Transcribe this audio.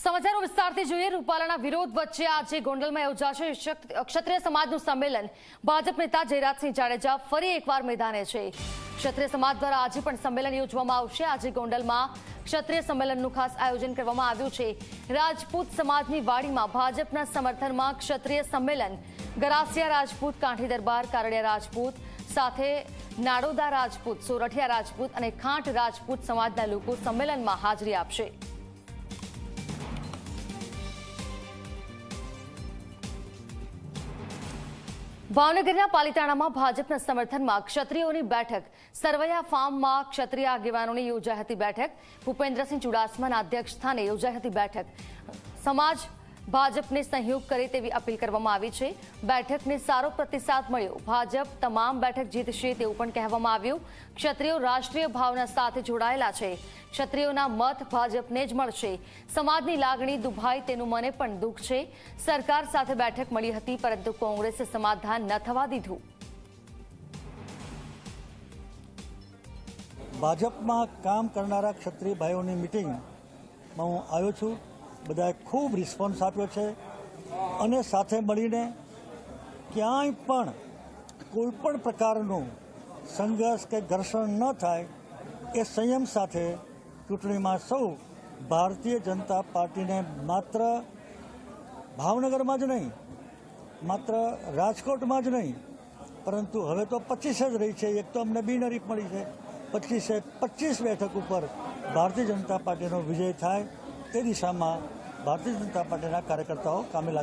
સમાચારો વિસ્તારથી જોઈએ, રૂપાલાના વિરોધ વચ્ચે આજે ગોંડલમાં યોજાશે ક્ષત્રિય સમાજનું સંમેલન. ભાજપ નેતા જયરાજસિંહ જાડેજા ફરી એકવાર મેદાને છે. ક્ષત્રિય સમાજ દ્વારા આજે પણ સંમેલન યોજવામાં આવશે. આજે ગોંડલમાં ક્ષત્રિય સંમેલનનું ખાસ આયોજન કરવામાં આવ્યું છે. રાજપૂત સમાજની વાડીમાં ભાજપના સમર્થનમાં ક્ષત્રિય સંમેલન. ગરાસિયા રાજપૂત, કાંઠી દરબાર, કારડિયા રાજપૂત, સાથે નાડોદા રાજપૂત, સોરઠિયા રાજપૂત અને ખાંટ રાજપૂત સમાજના લોકો સંમેલનમાં હાજરી આપશે. ભાવનગરના પાલિતાણામાં ભાજપના સમર્થનમાં ક્ષત્રિયોની બેઠક. સરવૈયા ફાર્મમાં ક્ષત્રિય આગેવાનોની યોજાઈ હતી બેઠક. ભૂપેન્દ્રસિંહ ચુડાસમાના અધ્યક્ષ સ્થાને યોજાઈ હતી બેઠક. સમાજ ભાજપને સહયોગ કરે તેવી અપીલ કરવામાં આવી છે. બેઠકને સારો પ્રતિસાદ મળ્યો. ભાજપ તમામ બેઠક જીતશે તેવું પણ કહેવામાં આવ્યું. ક્ષત્રિયો રાષ્ટ્રીય ભાવના સાથે જોડાયેલા છે. ક્ષત્રિયોના મત ભાજપને જ મળશે. સમાજની લાગણી દુભાઈ તેનું મને પણ દુઃખ છે. સરકાર સાથે બેઠક મળી હતી, પરંતુ કોંગ્રેસે સમાધાન ન થવા દીધું. ભાજપમાં કામ કરનારા ક્ષત્રિય ભાઈઓની મિટિંગમાં હું આવ્યો છું. બધાએ ખૂબ રિસ્પોન્સ આપ્યો છે. અને સાથે મળીને ક્યાંય પણ કોઈ પણ પ્રકારનું સંઘર્ષ કે ઘર્ષણ ન થાય એ સંયમ સાથે ચૂંટણીમાં સૌ ભારતીય જનતા પાર્ટીને માત્ર ભાવનગરમાં જ નહીં, માત્ર રાજકોટમાં જ નહીં, પરંતુ હવે તો પચીસ જ રહી છે. એક તો અમને બિનહરીફ મળી છે. પચીસે, પચીસ બેઠક ઉપર ભારતીય જનતા પાર્ટીનો વિજય થાય તે દિશામાં ભારતીય જનતા પાર્ટીના કાર્યકર્તાઓ કામે લાગી